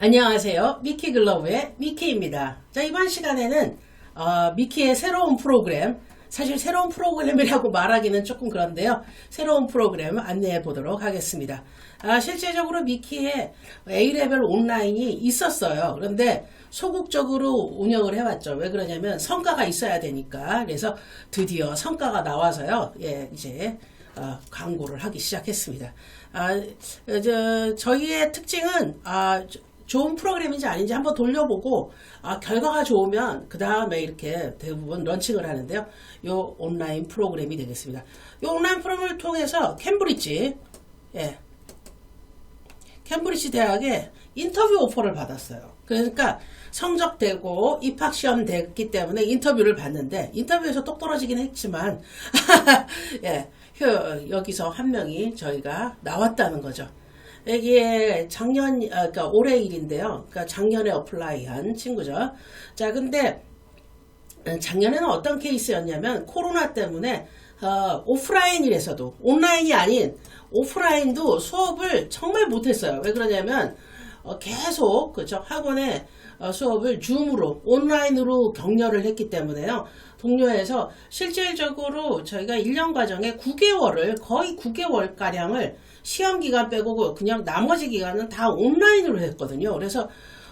안녕하세요. 미키 글러브의 미키입니다. 자, 이번 시간에는 어, 미키의 새로운 프로그램, 사실 새로운 프로그램이라고 말하기는 조금 그런데요. 새로운 프로그램 안내해 보도록 하겠습니다. 아, 실제적으로 미키의 A레벨 온라인이 있었어요. 그런데 소극적으로 운영을 해왔죠. 왜 그러냐면 성과가 있어야 되니까. 그래서 드디어 성과가 나와서요. 예, 이제 어, 광고를 하기 시작했습니다. 아, 저, 저희의 특징은 아, 저- 좋은 프로그램인지 아닌지 한번 돌려보고 아, 결과가 좋으면 그 다음에 이렇게 대부분 런칭을 하는데요. 요 온라인 프로그램이 되겠습니다. 요 온라인 프로그램을 통해서 캠브리지 예, 캠브리지 대학에 인터뷰 오퍼를 받았어요. 그러니까 성적되고 입학시험 됐기 때문에 인터뷰를 봤는데 인터뷰에서 똑 떨어지긴 했지만 예, 혀- 여기서 한 명이 저희가 나왔다는 거죠. 이게 작년, 아, 그러니까 올해 일인데요. 그러니까 작년에 어플라이한 친구죠. 자, 근데 어, 작년에는 어떤 케이스였냐면 코로나 때문에 어, 오프라인이라서도 온라인이 아닌 오프라인도 수업을 정말 못했어요. 왜 그러냐면 어, 계속 그죠 학원에 어, 수업을 줌으로 온라인으로 격려를 했기 때문에요. 동료에서 실질적으로 저희가 1년 과정에 9개월을 거의 9개월 가량을 시험 기간 빼고 그냥 나머지 기간은 다 온라인으로 했거든요. 그래서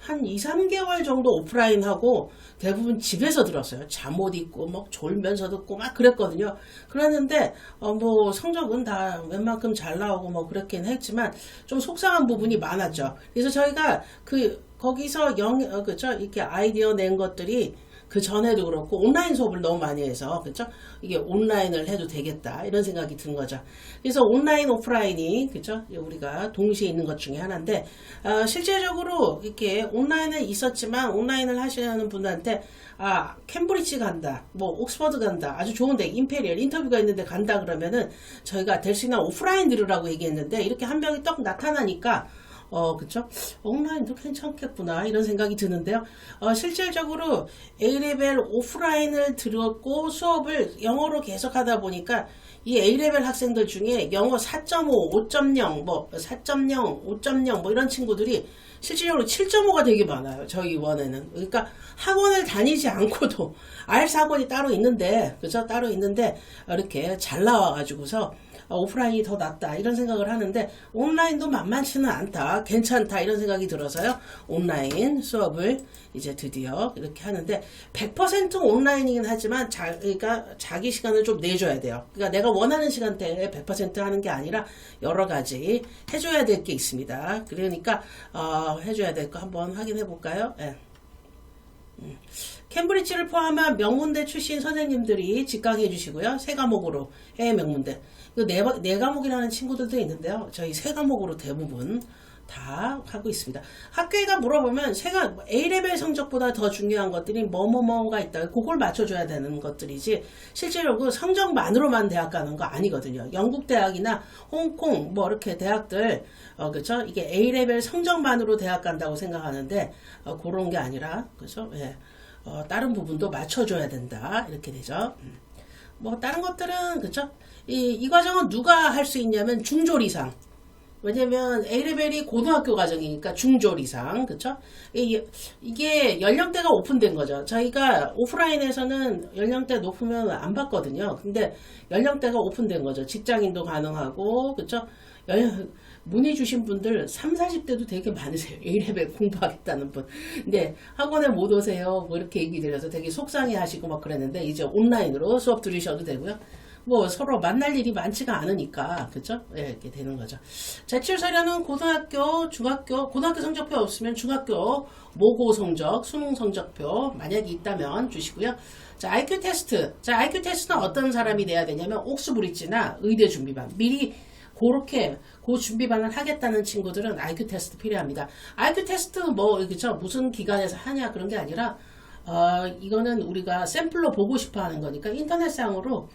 한 2, 3개월 정도 오프라인 하고 대부분 집에서 들었어요. 잠옷 입고 막 졸면서 듣고 막 그랬거든요. 그랬는데 어 뭐 성적은 다 웬만큼 잘 나오고 뭐 그렇긴 했지만 좀 속상한 부분이 많았죠. 그래서 저희가 그 거기서 영 어, 그죠 이렇게 아이디어 낸 것들이 그 전에도 그렇고 온라인 수업을 너무 많이 해서 그죠 이게 온라인을 해도 되겠다 이런 생각이 든 거죠. 그래서 온라인 오프라인이 그죠 우리가 동시에 있는 것 중에 하나인데 어, 실제적으로 이렇게 온라인은 있었지만 온라인을 하시는 분들한테 아 캠브리지 간다 뭐 옥스퍼드 간다 아주 좋은데 임페리얼 인터뷰가 있는데 간다 그러면은 저희가 될 수 있는 오프라인 들으라고 얘기했는데 이렇게 한 명이 떡 나타나니까 어, 그쵸? 온라인도 괜찮겠구나, 이런 생각이 드는데요. 어, 실질적으로 A레벨 오프라인을 들었고 수업을 영어로 계속 하다 보니까 이 A레벨 학생들 중에 영어 4.5, 5.0, 뭐, 4.0, 5.0, 뭐 이런 친구들이 실질적으로 7.5가 되게 많아요. 저희 원에는. 그러니까 학원을 다니지 않고도 IELTS 학원이 따로 있는데, 그죠? 따로 있는데, 이렇게 잘 나와가지고서 어, 오프라인이 더 낫다 이런 생각을 하는데 온라인도 만만치는 않다 괜찮다 이런 생각이 들어서요. 온라인 수업을 이제 드디어 이렇게 하는데 100% 온라인이긴 하지만 자기가 자기 시간을 좀 내줘야 돼요. 그러니까 내가 원하는 시간대에 100% 하는 게 아니라 여러 가지 해줘야 될 게 있습니다. 그러니까 어, 해줘야 될 거 한번 확인해 볼까요? 예. 캠브리지를 포함한 명문대 출신 선생님들이 직강해 주시고요. 세 과목으로 해외 명문대. 그 네, 바- 네 과목이라는 친구들도 있는데요. 저희 세 과목으로 대부분 다 하고 있습니다. 학교에가 물어보면 세가 A레벨 성적보다 더 중요한 것들이 뭐뭐뭐가 있다. 그걸 맞춰줘야 되는 것들이지 실제로 그 성적만으로만 대학 가는 거 아니거든요. 영국 대학이나 홍콩 뭐 이렇게 대학들 어 그쵸 이게 A레벨 성적만으로 대학 간다고 생각하는데 어, 그런 게 아니라 그죠? 예. 어, 다른 부분도 맞춰줘야 된다 이렇게 되죠. 음. 뭐 다른 것들은 그쵸? 이, 이 과정은 누가 할 수 있냐면 중졸 이상. 왜냐면 A레벨이 고등학교 과정이니까 중졸 이상, 그쵸? 이, 이게 연령대가 오픈된 거죠. 저희가 오프라인에서는 연령대 높으면 안 받거든요. 근데 연령대가 오픈된 거죠. 직장인도 가능하고, 그쵸? 연, 문의 주신 분들 3, 40대도 되게 많으세요. A레벨 공부하겠다는 분. 근데 학원에 못 오세요. 뭐 이렇게 얘기 드려서 되게 속상해 하시고 막 그랬는데 이제 온라인으로 수업 들으셔도 되고요. 뭐 서로 만날 일이 많지가 않으니까 그죠? 예, 이렇게 되는 거죠. 제출 서류는 고등학교, 중학교, 고등학교 성적표 없으면 중학교 모고 성적, 수능 성적표 만약에 있다면 주시고요. 자, IQ 테스트. 자, IQ 테스트는 어떤 사람이 돼야 되냐면 옥스브리지나 의대 준비반 미리 그렇게 그 준비반을 하겠다는 친구들은 IQ 테스트 필요합니다. IQ 테스트 뭐 그죠? 무슨 기관에서 하냐 그런 게 아니라 어, 이거는 우리가 샘플로 보고 싶어 하는 거니까 인터넷상으로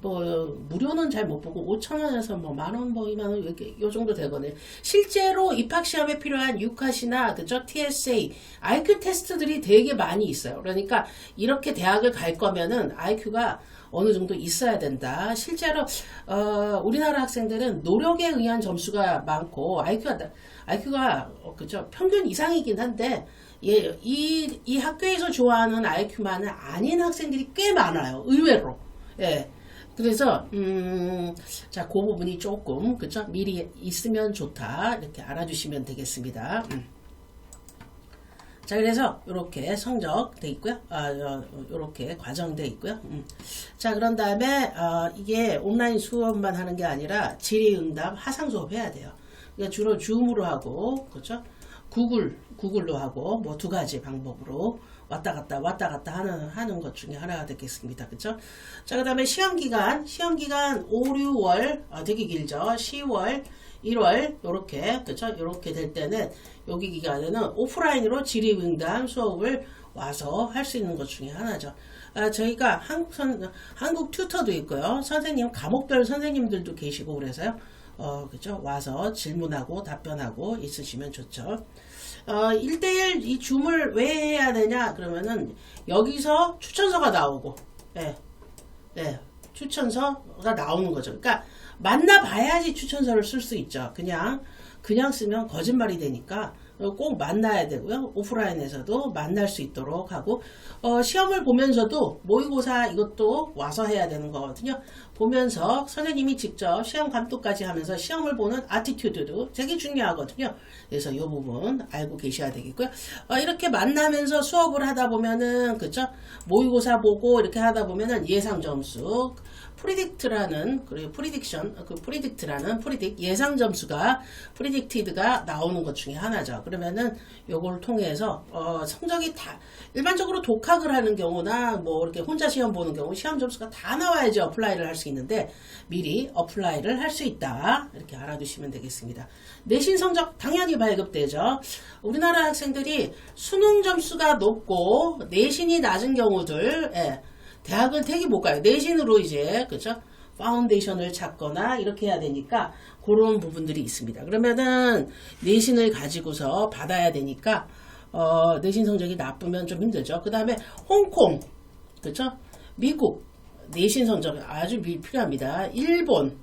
뭐 무료는 잘 못 보고 5천 원에서 뭐 만 원, 뭐 2만 원 이렇게 요 정도 되거든요. 실제로 입학 시험에 필요한 유카시나 그죠 TSA, IQ 테스트들이 되게 많이 있어요. 그러니까 이렇게 대학을 갈 거면은 IQ가 어느 정도 있어야 된다. 실제로 어, 우리나라 학생들은 노력에 의한 점수가 많고 IQ가 IQ가 어, 그죠 평균 이상이긴 한데 예, 이, 이 학교에서 좋아하는 IQ만은 아닌 학생들이 꽤 많아요. 의외로. 예. 그래서, 음, 자, 그 부분이 조금, 그쵸? 미리 있으면 좋다. 이렇게 알아주시면 되겠습니다. 음. 자, 그래서, 요렇게 성적 돼 있고요. 아, 요, 요렇게 과정 돼 있고요. 음. 자, 그런 다음에, 어, 이게 온라인 수업만 하는 게 아니라 질의응답 하상 수업 해야 돼요. 그러니까 주로 줌으로 하고, 그렇죠? 구글, 구글로 하고, 뭐 두 가지 방법으로 왔다 갔다, 왔다 갔다 하는, 하는 것 중에 하나가 되겠습니다. 그쵸? 자, 그 다음에 시험 기간, 시험 기간 5, 6월, 아, 되게 길죠? 10월, 1월, 요렇게, 그쵸? 요렇게 될 때는, 여기 기간에는 오프라인으로 질의응답 수업을 와서 할 수 있는 것 중에 하나죠. 아, 저희가 한국 선, 한국 튜터도 있고요. 선생님, 과목별 선생님들도 계시고 그래서요. 어, 그죠? 와서 질문하고 답변하고 있으시면 좋죠. 어, 1대1 이 줌을 왜 해야 되냐? 그러면은 여기서 추천서가 나오고, 예, 예, 추천서가 나오는 거죠. 그러니까 만나봐야지 추천서를 쓸 수 있죠. 그냥, 그냥 쓰면 거짓말이 되니까 꼭 만나야 되고요. 오프라인에서도 만날 수 있도록 하고, 어, 시험을 보면서도 모의고사 이것도 와서 해야 되는 거거든요. 보면서 선생님이 직접 시험 감독까지 하면서 시험을 보는 아티튜드도 되게 중요하거든요. 그래서 이 부분 알고 계셔야 되겠고요. 어, 이렇게 만나면서 수업을 하다 보면은, 그죠? 모의고사 보고 이렇게 하다 보면은 예상 점수, 프리딕트라는 그리고 프리딕션 그 프리딕트라는 프리딕 예상 점수가 프리딕티드가 나오는 것 중에 하나죠. 그러면은 요걸 통해서 어 성적이 다 일반적으로 독학을 하는 경우나 뭐 이렇게 혼자 시험 보는 경우 시험 점수가 다 나와야지 어플라이를 할 수 있는데 미리 어플라이를 할 수 있다. 이렇게 알아두시면 되겠습니다. 내신 성적 당연히 발급되죠. 우리나라 학생들이 수능 점수가 높고 내신이 낮은 경우들 예. 대학을 되게 못 가요. 내신으로 이제 그죠? 파운데이션을 찾거나 이렇게 해야 되니까 그런 부분들이 있습니다. 그러면은 내신을 가지고서 받아야 되니까 어, 내신 성적이 나쁘면 좀 힘들죠. 그 다음에 홍콩, 그렇죠? 미국 내신 성적 아주 미- 필요합니다. 일본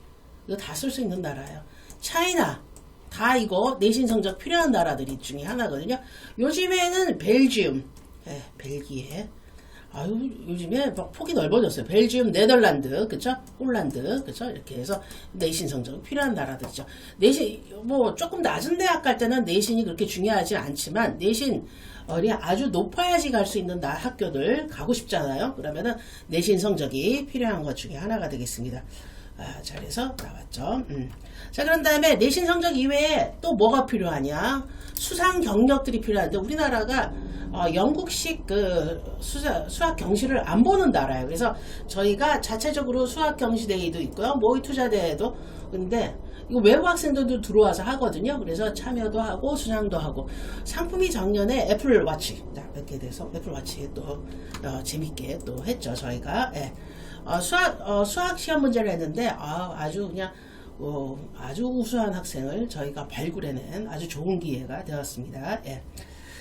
이거 다 쓸 수 있는 나라예요. 차이나 다 이거 내신 성적 필요한 나라들이 중에 하나거든요. 요즘에는 벨지움, 예, 벨기에 아유 요즘에 막 폭이 넓어졌어요. 벨지움, 네덜란드, 그쵸? 홀란드, 그쵸? 이렇게 해서 내신 성적이 필요한 나라들이죠. 내신 뭐 조금 낮은 대학 갈 때는 내신이 그렇게 중요하지 않지만 내신 어리 아주 높아야지 갈 수 있는 나 학교들 가고 싶잖아요. 그러면은 내신 성적이 필요한 것 중에 하나가 되겠습니다. 아, 잘해서 나왔죠. 음. 자, 그런 다음에 내신 성적 이외에 또 뭐가 필요하냐? 수상 경력들이 필요한데 우리나라가 어, 영국식 그 수사, 수학 경시를 안 보는 나라예요. 그래서 저희가 자체적으로 수학 경시 대회도 있고요. 모의 투자 대회도 근데 이거 외국 학생들도 들어와서 하거든요. 그래서 참여도 하고 수상도 하고 상품이 작년에 애플 와치 이렇게 돼서 애플 와치에 또 어, 재밌게 또 했죠. 저희가 예. 어, 수학 어, 수학 시험 문제를 했는데 아, 아주 그냥 어, 아주 우수한 학생을 저희가 발굴해낸 아주 좋은 기회가 되었습니다. 예.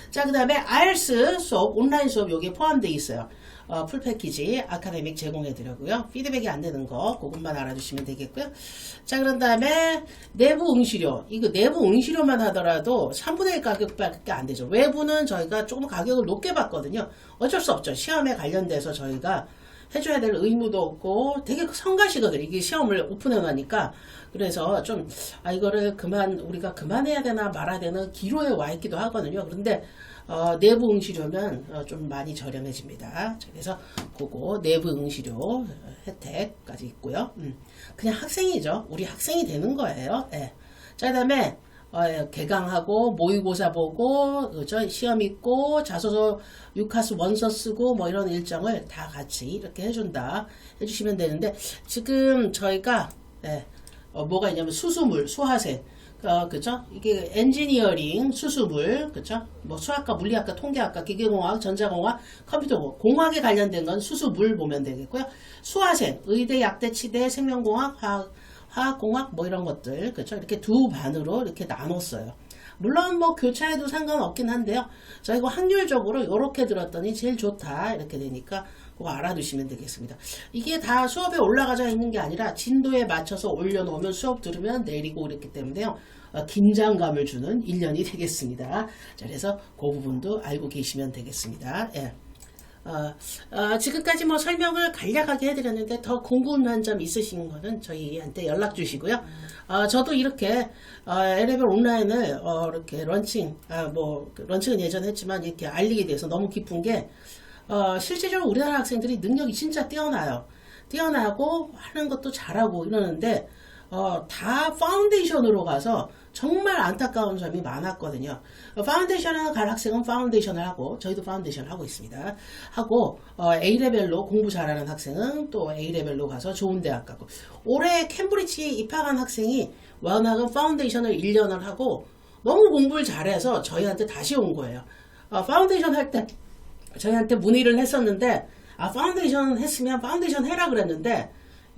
자, 그 다음에 IELTS 수업, 온라인 수업 여기에 포함되어 있어요. 어, 풀 패키지 아카데믹 제공해 드리고요. 피드백이 안 되는 거 그것만 알아주시면 되겠고요. 자, 그런 다음에 내부 응시료. 이거 내부 응시료만 하더라도 3분의 1 가격밖에 안 되죠. 외부는 저희가 조금 가격을 높게 받거든요. 어쩔 수 없죠. 시험에 관련돼서 저희가 해줘야 될 의무도 없고 되게 성가시거든요. 이게 시험을 오픈해 놓으니까. 그래서 좀, 아, 이거를 그만, 우리가 그만해야 되나 말아야 되나 기로에 와 있기도 하거든요. 그런데, 어, 내부 응시료면 어, 좀 많이 저렴해집니다. 자, 그래서 그거 내부 응시료 혜택까지 있고요. 음, 그냥 학생이죠. 우리 학생이 되는 거예요. 예. 자, 그 다음에 어, 개강하고 모의고사 보고 그죠? 시험 있고 자소서 유카스 원서 쓰고 뭐 이런 일정을 다 같이 이렇게 해준다 해주시면 되는데 지금 저희가 예, 어, 뭐가 있냐면 수수물, 수화생, 어, 그죠? 이게 엔지니어링, 수수물, 그죠? 뭐 수학과, 물리학과, 통계학과, 기계공학, 전자공학, 컴퓨터 공학, 공학에 관련된 건 수수물 보면 되겠고요. 수화생, 의대, 약대, 치대, 생명공학, 화학, 화학공학 뭐 이런 것들, 그죠? 이렇게 두 반으로 이렇게 나눴어요. 물론 뭐 교차해도 상관없긴 한데요. 저 이거 확률적으로 이렇게 들었더니 제일 좋다 이렇게 되니까 그거 알아두시면 되겠습니다. 이게 다 수업에 올라가져 있는 게 아니라 진도에 맞춰서 올려놓으면 수업 들으면 내리고 그랬기 때문에요. 어, 긴장감을 주는 1년이 되겠습니다. 자, 그래서 그 부분도 알고 계시면 되겠습니다. 예. 어, 어, 지금까지 뭐 설명을 간략하게 해드렸는데 더 궁금한 점 있으신 거는 저희한테 연락 주시고요. 어, 저도 이렇게 어, 엘레벨 온라인을 어, 이렇게 런칭, 아, 뭐 런칭은 예전 했지만 이렇게 알리게 돼서 너무 기쁜 게 어, 실제적으로 우리나라 학생들이 능력이 진짜 뛰어나요. 뛰어나고 하는 것도 잘하고 이러는데 어, 다 파운데이션으로 가서 정말 안타까운 점이 많았거든요. 어, 파운데이션을 갈 학생은 파운데이션을 하고 저희도 파운데이션을 하고 있습니다. 하고 어, A레벨로 공부 잘하는 학생은 또 A레벨로 가서 좋은 대학 가고 올해 캠브리지 입학한 학생이 워낙은 파운데이션을 1년을 하고 너무 공부를 잘해서 저희한테 다시 온 거예요. 어, 파운데이션 할 때 저희한테 문의를 했었는데 아 파운데이션 했으면 파운데이션 해라 그랬는데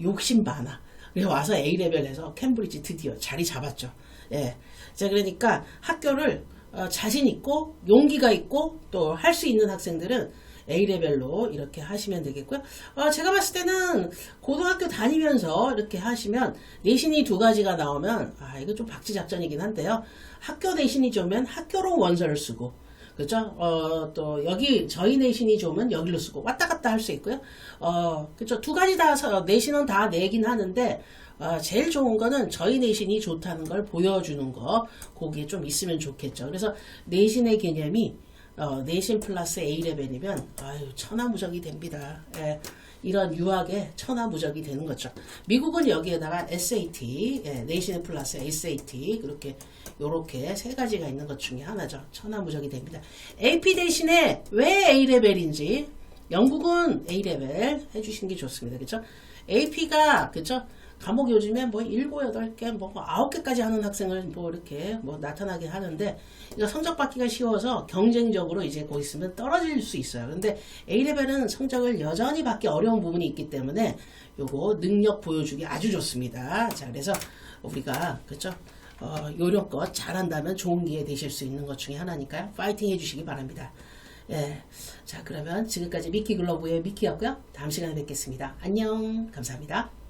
욕심 많아. 그래서 와서 A레벨에서 캠브리지 드디어 자리 잡았죠. 예. 자, 그러니까 학교를 어, 자신 있고 용기가 있고 또 할 수 있는 학생들은 A레벨로 이렇게 하시면 되겠고요. 어, 제가 봤을 때는 고등학교 다니면서 이렇게 하시면 내신이 두 가지가 나오면 아, 이거 좀 박지작전이긴 한데요. 학교 내신이 좋으면 학교로 원서를 쓰고 그죠? 어, 또, 여기, 저희 내신이 좋으면 여기로 쓰고, 왔다 갔다 할 수 있고요. 어, 그죠? 두 가지 다, 서- 내신은 다 내긴 하는데, 어, 제일 좋은 거는 저희 내신이 좋다는 걸 보여주는 거, 거기에 좀 있으면 좋겠죠. 그래서 내신의 개념이, 어, 내신 플러스 A레벨이면, 아유, 천하무적이 됩니다. 예. 이런 유학에 천하무적이 되는 거죠. 미국은 여기에다가 SAT, 예, 내신 플러스 SAT 그렇게 요렇게 세 가지가 있는 것 중에 하나죠. 천하무적이 됩니다. AP 대신에 왜 A레벨인지 영국은 A레벨 해주시는 게 좋습니다. 그죠? AP가 그죠? 과목 요즘에 뭐 일곱 여덟 개, 뭐 아홉 개까지 하는 학생을 뭐 이렇게 뭐 나타나게 하는데 이거 성적 받기가 쉬워서 경쟁적으로 이제 곧 있으면 떨어질 수 있어요. 근데 A레벨은 성적을 여전히 받기 어려운 부분이 있기 때문에 요거 능력 보여주기 아주 좋습니다. 자, 그래서 우리가 그죠? 어, 요령껏 잘한다면 좋은 기회 되실 수 있는 것 중에 하나니까요. 파이팅 해주시기 바랍니다. 예. 자, 그러면 지금까지 미키 글로브의 미키였고요. 다음 시간에 뵙겠습니다. 안녕. 감사합니다.